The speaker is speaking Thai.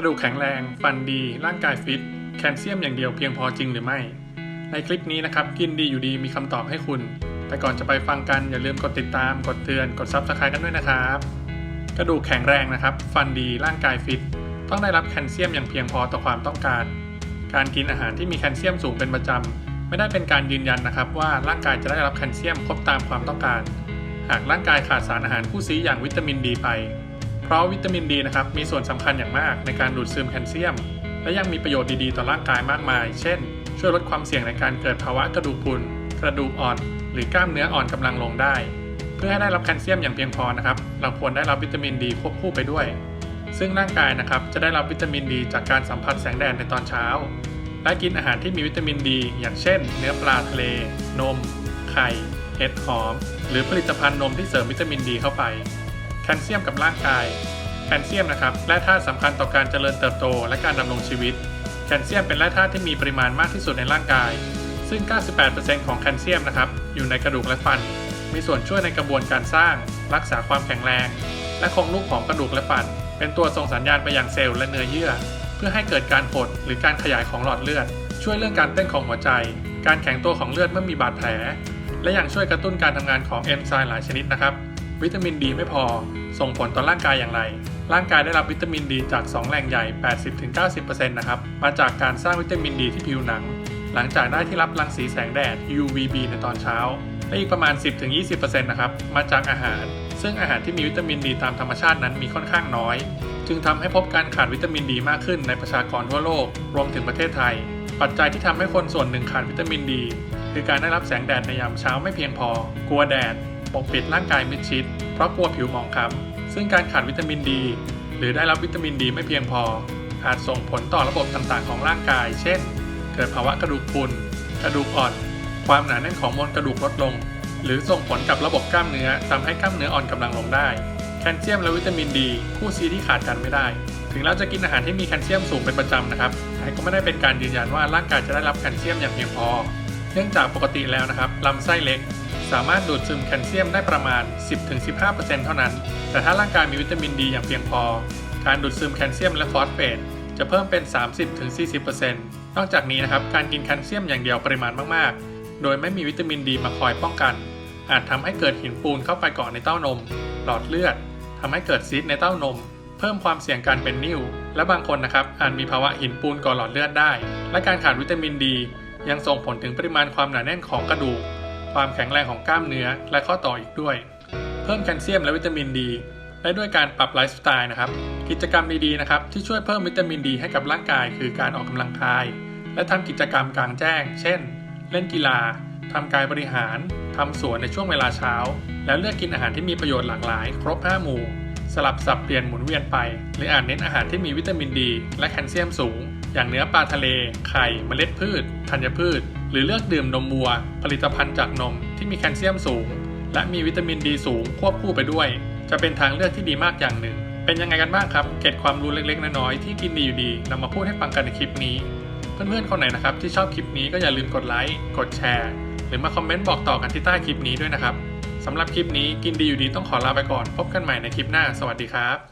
ระดูกแข็งแรง ฟันดี ร่างกายฟิต แคลเซียมอย่างเดียวเพียงพอจริงหรือไม่ ในคลิปนี้นะครับ กินดีอยู่ดีมีคำตอบให้คุณ แต่ก่อนจะไปฟังกันอย่าลืมกดติดตาม กดเตือน กดซับสไครต์กันด้วยนะครับ กระดูกแข็งแรงนะครับ ฟันดี ร่างกายฟิต ต้องได้รับแคลเซียมอย่างเพียงพอต่อความต้องการ การกินอาหารที่มีแคลเซียมสูงเป็นประจำ ไม่ได้เป็นการยืนยันนะครับ ว่าร่างกายจะได้รับแคลเซียมครบตามความต้องการ หากร่างกายขาดสารอาหารคู่ซีอย่างวิตามินดีไป เพราะวิตามินดีนะครับมีส่วนสำคัญอย่างมากในการดูดซึมแคลเซียม และยังมีประโยชน์ดีๆ ต่อร่างกายมากมาย เช่น ช่วยลดความเสี่ยงในการเกิดภาวะกระดูกพรุนกระดูกอ่อน หรือกล้ามเนื้ออ่อนกำลังลงได้ เพื่อให้ได้รับแคลเซียมอย่างเพียงพอนะครับเราควรได้รับวิตามินดีควบคู่ไปด้วย ซึ่งร่างกายนะครับจะได้รับวิตามินดี จากการสัมผัสแสงแดดในตอนเช้า และกินอาหารที่มีวิตามินดี อย่างเช่น เนื้อปลาทะเล นม ไข่เห็ดหอม หรือผลิตภัณฑ์นมที่เสริมวิตามินดีเข้าไป ลเซียมกับร่างกายแคลเซียมนะครับแร่ธาตุสำคัญต่อการเจริญเติบโตและการดำรงชีวิต แคลเซียมเป็นแร่ธาตุที่มีปริมาณมากที่สุดในร่างกาย ซึ่ง 98%ของแคลเซียมนะครับอยู่ในกระดูกและฟัน มีส่วนช่วยในกระบวนการสร้าง รักษาความแข็งแรง และคงรูปของกระดูกและฟัน เป็นตัวส่งสัญญาณไปยังเซลล์และเนื้อเยื่อ เพื่อให้เกิดการหดหรือการขยายของหลอดเลือด ช่วยเรื่องการเต้นของหัวใจ การแข็งตัวของเลือดเมื่อมีบาดแผล และยังช่วยกระตุ้นการทำงานของเอนไซม์หลายชนิดนะครับ วิตามินดีไม่พอ ส่งผลต่อร่างกายอย่างไร ร่างกายได้รับวิตามินดีจาก 2 แหล่งใหญ่ 80-90%นะครับ มาจากการสร้างวิตามินดีที่ผิวหนัง หลังจากได้ที่รับรังสีแสงแดด UVB ในตอนเช้า และอีกประมาณ 10-20%นะครับ มาจากอาหาร ซึ่งอาหารที่มีวิตามินดีตามธรรมชาตินั้นมีค่อนข้างน้อย จึงทำให้พบการขาดวิตามินดีมากขึ้นในประชากรทั่วโลก รวมถึงประเทศไทย ปัจจัยที่ทำให้คนส่วนหนึ่งขาดวิตามินดี คือการได้รับแสงแดดในยามเช้าไม่เพียงพอ กลัวแดด ปกปิดร่างกายมิดชิด เพราะกลัวผิวหมองคล้ำซึ่งการขาดวิตามินดี หรือได้รับวิตามินดีไม่เพียงพอ อาจส่งผลต่อระบบต่างๆ ของร่างกาย เช่น เกิดภาวะกระดูกพรุนกระดูกอ่อน ความหนาแน่นของมวลกระดูกลดลง หรือส่งผลกับระบบกล้ามเนื้อทำให้กล้ามเนื้ออ่อนกำลังลงได้ แคลเซียมและวิตามินดี คู่ซีที่ขาดกันไม่ได้ ถึงเราจะกินอาหารที่มีแคลเซียมสูงเป็นประจำนะครับแต่ก็ไม่ได้เป็นการยืนยันว่าร่างกายจะได้รับแคลเซียมอย่างเพียงพอ เนื่องจากปกติแล้วนะครับลำไส้เล็ก สามารถดูดซึมแคลเซียมได้ประมาณ 10-15%เท่านั้น แต่ถ้าร่างกายมีวิตามินดีอย่างเพียงพอ การดูดซึมแคลเซียมและฟอสเฟตจะเพิ่มเป็น 30-40%นอกจากนี้นะครับ การกินแคลเซียมอย่างเดียวปริมาณมากๆ โดยไม่มีวิตามินดีมาคอยป้องกัน อาจทำให้เกิดหินปูนเข้าไปเกาะในเต้านม หลอดเลือดทำให้เกิดซีสต์ในเต้านม เพิ่มความเสี่ยงการเป็นนิ่ว และบางคนนะครับอาจมีภาวะหินปูนก่อหลอดเลือดได้ และการขาดวิตามินดี ยังส่งผลถึงปริมาณความหนาแน่นของกระดูก ความแข็งแรงของกล้ามเนื้อและข้อต่ออีกด้วย เพิ่มแคลเซียมและวิตามินดีได้ด้วยการปรับไลฟ์สไตล์นะครับ กิจกรรมดีๆนะครับที่ช่วยเพิ่มวิตามินดีให้กับร่างกาย คือการออกกำลังกาย และทำกิจกรรมกลางแจ้ง เช่น เล่นกีฬาทำกายบริหารทำสวนในช่วงเวลาเช้า แล้วเลือกกินอาหารที่มีประโยชน์หลากหลาย ครบ 5 หมู่ สลับสับเปลี่ยนหมุนเวียนไป หรืออาจเน้นอาหารที่มีวิตามินดี และแคลเซียมสูง อย่างเนื้อปลาทะเล ไข่ เมล็ดพืช ธัญพืช หรือเลือกดื่มนมวัว ผลิตภัณฑ์จากนมที่มีแคลเซียมสูง และมีวิตามินดีสูงควบคู่ไปด้วย จะเป็นทางเลือกที่ดีมากอย่างหนึ่ง เป็นยังไงกันบ้างครับ เก็บความรู้เล็กๆ น้อยๆที่กินดีอยู่ดีนำมาพูดให้ฟังกันในคลิปนี้ เพื่อนๆคนไหนนะครับที่ชอบคลิปนี้ก็อย่าลืมกดไลค์กดแชร์ หรือมาคอมเมนต์บอกต่อกันที่ใต้คลิปนี้ด้วยนะครับสำหรับคลิปนี้กินดีอยู่ดีต้องขอลาไปก่อน พบกันใหม่ในคลิปหน้า สวัสดีครับ